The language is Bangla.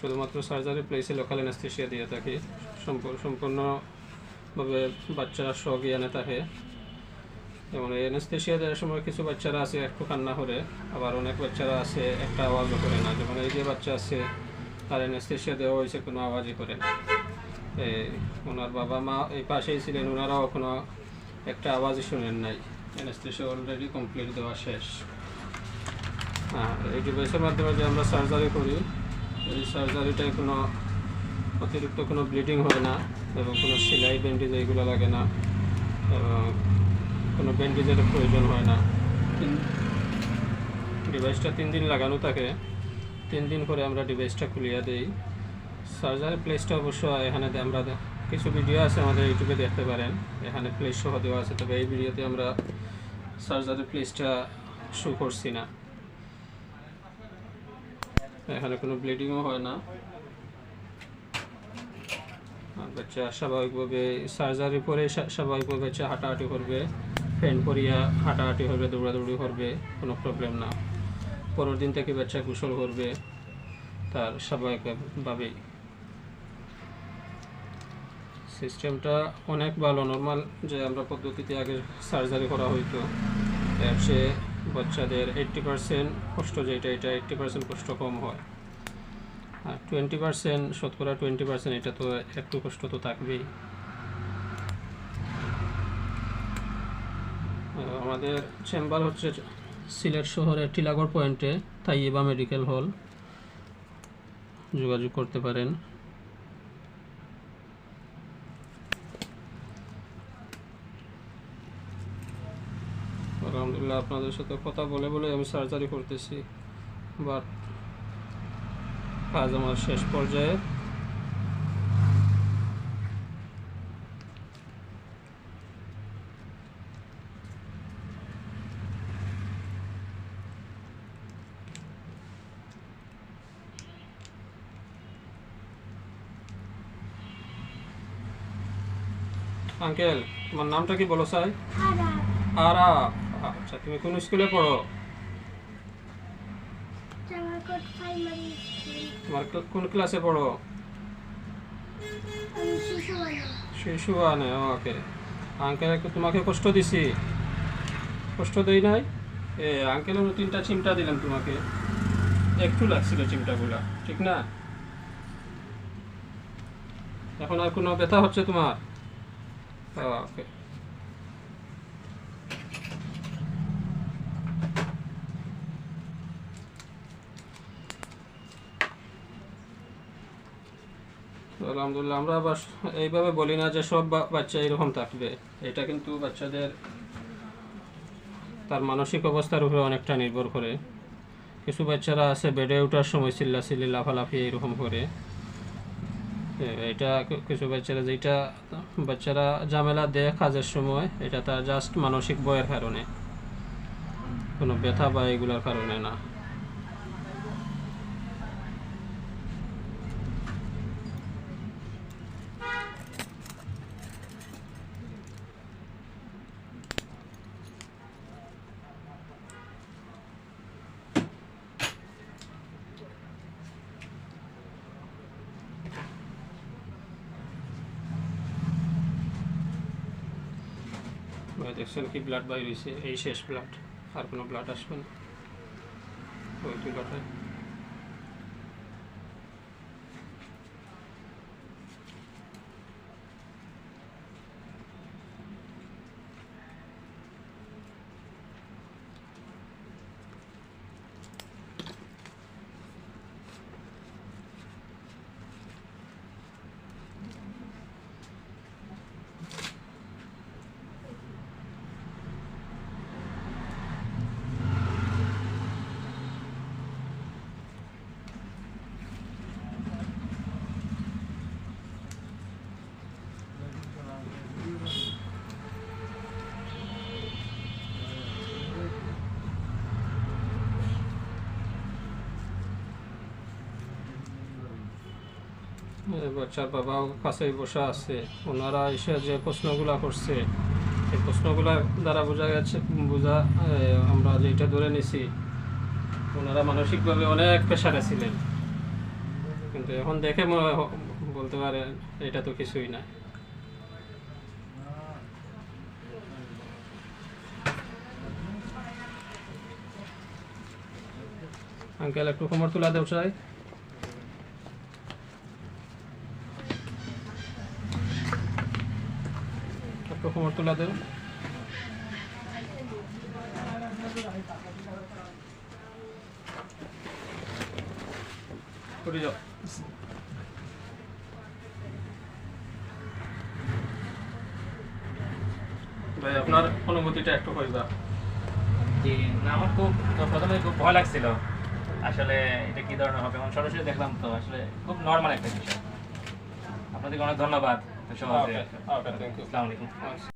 শুধুমাত্র সার্জারি প্লেসে লোকাল অ্যানেস্থেশিয়া দিয়ে থাকি। সম্পূর্ণ, সম্পূর্ণভাবে বাচ্চারা সজ্ঞানে থাকে। যেমন এই অ্যানেস্থেশিয়া দেওয়ার সময় কিছু বাচ্চারা আছে একটু কান্না করে আবার অনেক বাচ্চারা আছে, একটা আওয়াজও করে না। যেমন এই যে বাচ্চা আছে, তার অ্যানেস্থেশিয়া দেওয়া হয়েছে, কোনো আওয়াজই করে না। এই ওনার বাবা মা এই পাশেই ছিলেন, ওনারাও কোনো একটা আওয়াজই শুনেন নাই। অ্যানেস্থেশিয়া অলরেডি কমপ্লিট দেওয়া শেষ। হ্যাঁ এই ডিভাইসের মাধ্যমে যে আমরা সার্জারি করি এই সার্জারিটায় কোনো অতিরিক্ত কোনো ব্লিডিং হয় না এবং কোনো সেলাই ব্যান্ডেজ এইগুলো লাগে না এবং কোনো ব্যান্ডেজের প্রয়োজন হয় না। ডিভাইসটা তিন দিন লাগানো থাকে। তিন দিন পরে আমরা ডিভাইসটা খুলিয়ে দিই। সার্জারি প্লেসটা অবশ্য এখানে আমরা কিছু ভিডিও আছে আমাদের ইউটিউবে দেখতে পারেন। এখানে প্লেস সহ দেওয়া আছে। তবে এই ভিডিওতে আমরা সার্জারি প্লেসটা শো করছি না। এখানে কোনো ব্লিডিংও হয় না। বাচ্চা স্বাভাবিকভাবে সার্জারি পরে স্বাভাবিকভাবে বাচ্চা হাঁটাহাঁটি করবে। ফ্যান পরিয়া হাঁটাহাঁটি করবে, দৌড়াদৌড়ি করবে, কোনো প্রবলেম না। পরের দিন থেকে বাচ্চা গোসল করবে তার স্বাভাবিকভাবেই সিস্টেমটা অনেক ভালো নর্মাল যে আমরা পদ্ধতিতে আগে সার্জারি করা হইতো। চেয়ে বাচ্চাদের এইট্টি পার্সেন্ট কষ্ট যেটা, এটা এইট্টি পার্সেন্ট কষ্ট কম হয়। আর টোয়েন্টি পার্সেন্ট শতকরা টোয়েন্টি পার্সেন্ট এটা তো একটু কষ্ট তো থাকবেই। আমাদের চেম্বার হচ্ছে সিলেট শহরের টিলাগড় পয়েন্টে তাইয়েবা মেডিকেল হল যোগাযোগ করতে পারেন। আলহামদুলিল্লাহ আপনাদের সাথে কথা বলে বলে আমি সার্জারি করতেছি। বাট কাজ আমার শেষ পর্যায়ে। আঙ্কেল তোমার নামটা কি বলো সাই আরা। আচ্ছা তুমি কোন স্কুলে পড়ো? তোমার কোন ক্লাসে পড়ো? আমি শিশু আনে ওকে আঙ্কেল তোমাকে কষ্ট দিছি। কষ্ট দেই নাই? এ তিনটা চিমটা দিলাম তোমাকে। একটু লাগছিল চিমটাগুলা ঠিক না? এখন আর কোনো ব্যথা হচ্ছে তোমার? ওকে আলহামদুলিল্লাহ, আমরা আবার এইভাবে বলি না যে সব বাচ্চা এরকম থাকবে। এটা কিন্তু বাচ্চাদের তার মানসিক অবস্থার উপরে অনেকটা নির্ভর করে। কিছু বাচ্চারা আছে বেডে ওঠার সময় চিল্লাচিল্লি, লাফালাফি এরকম করে। এটা কিছু বাচ্চারা যেটা বাচ্চারা ঝামেলা দেয় কাজের সময়, এটা তার জাস্ট মানসিক বয়ের কারণে। কোনো ব্যথা বা এগুলোর কারণে না। ভাই দেখছেন কি ব্লাড বাইর হয়েছে এই শেষ ব্লাড আর কোনো ব্লাড আসবে না। ওই তুলাটায় বাচ্চার বাবাও কাছেই বসা আছে। ওনারা এসে যে প্রশ্নগুলা করছে, এই প্রশ্নগুলা দ্বারা বোঝা গেছে, বোঝা আমরা যেটা ধরে নিছি, ওনারা মানসিকভাবে অনেক পেশারে ছিলেন। কিন্তু এখন দেখে মনে বলতে পারে এটা তো কিছুই না। আঙ্কেল, একটু কোমর তুলা দেও চাই একটু কোমর তুলা করে যাও। ভাই আপনার অনুভূতিটা একটু কইবা জি না আমার খুব প্রথমে খুব ভয় লাগছিল। আসলে এটা কি ধরনের হবে? এখন সরাসরি দেখলাম তো আসলে খুব নর্মাল একটা বিষয়। আপনাদেরকে অনেক ধন্যবাদ। তো সহজে ওকে